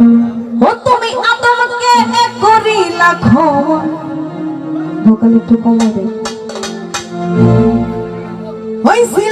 ও তুমি আদমকে করিলা ক্ষমা ভোকাল একটু কমা দে। হইছিল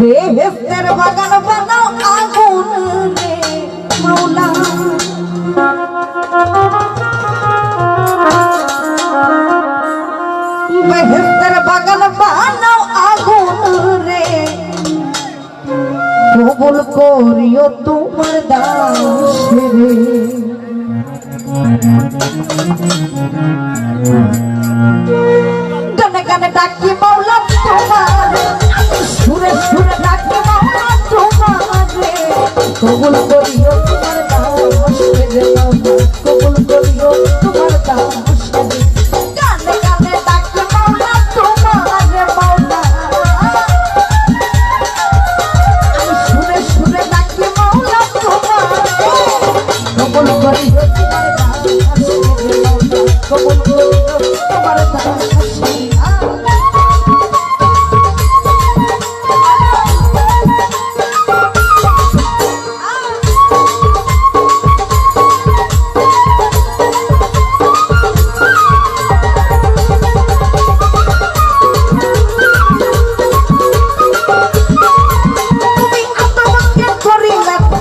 বেহেস্তের বাগান বানাও আগুন রে, মাওলা। বেহেস্তের বাগান বানাও আগুন রে। কবুল করিও তোমার দাস রে গানে গানে ডাকি মাওলা তোমার। কবুল করিও, তোমার দাস রে মাওলা কবুল করিও, তোমার দাস রে গানে গানে ডাকি মাওলা, তোমার মাওলা। আমি সুরে সুরে ডাকি মাওলা, তোমার। কবুল করিও, তোমার দাস রে মাওলা কবুল করিও, তোমার দাস রে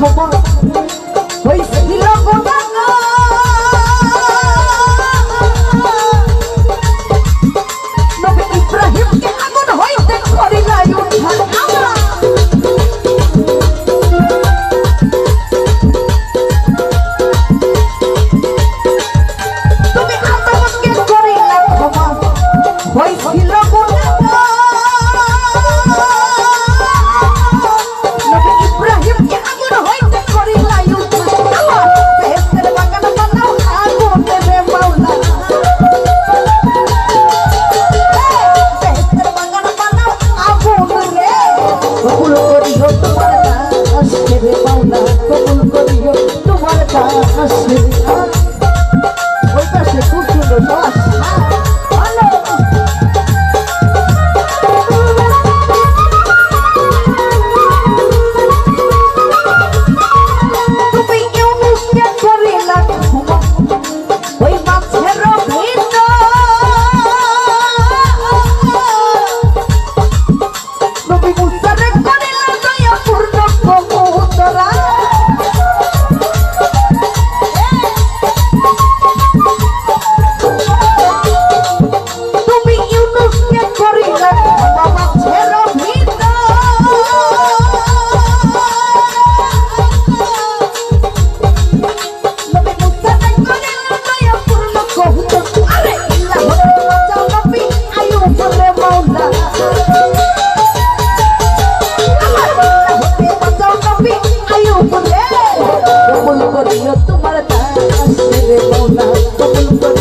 করিলে খবর দাস রে ওই পাশে কবুল করিও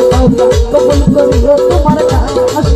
আল্লাহ কবুল করিও তোমার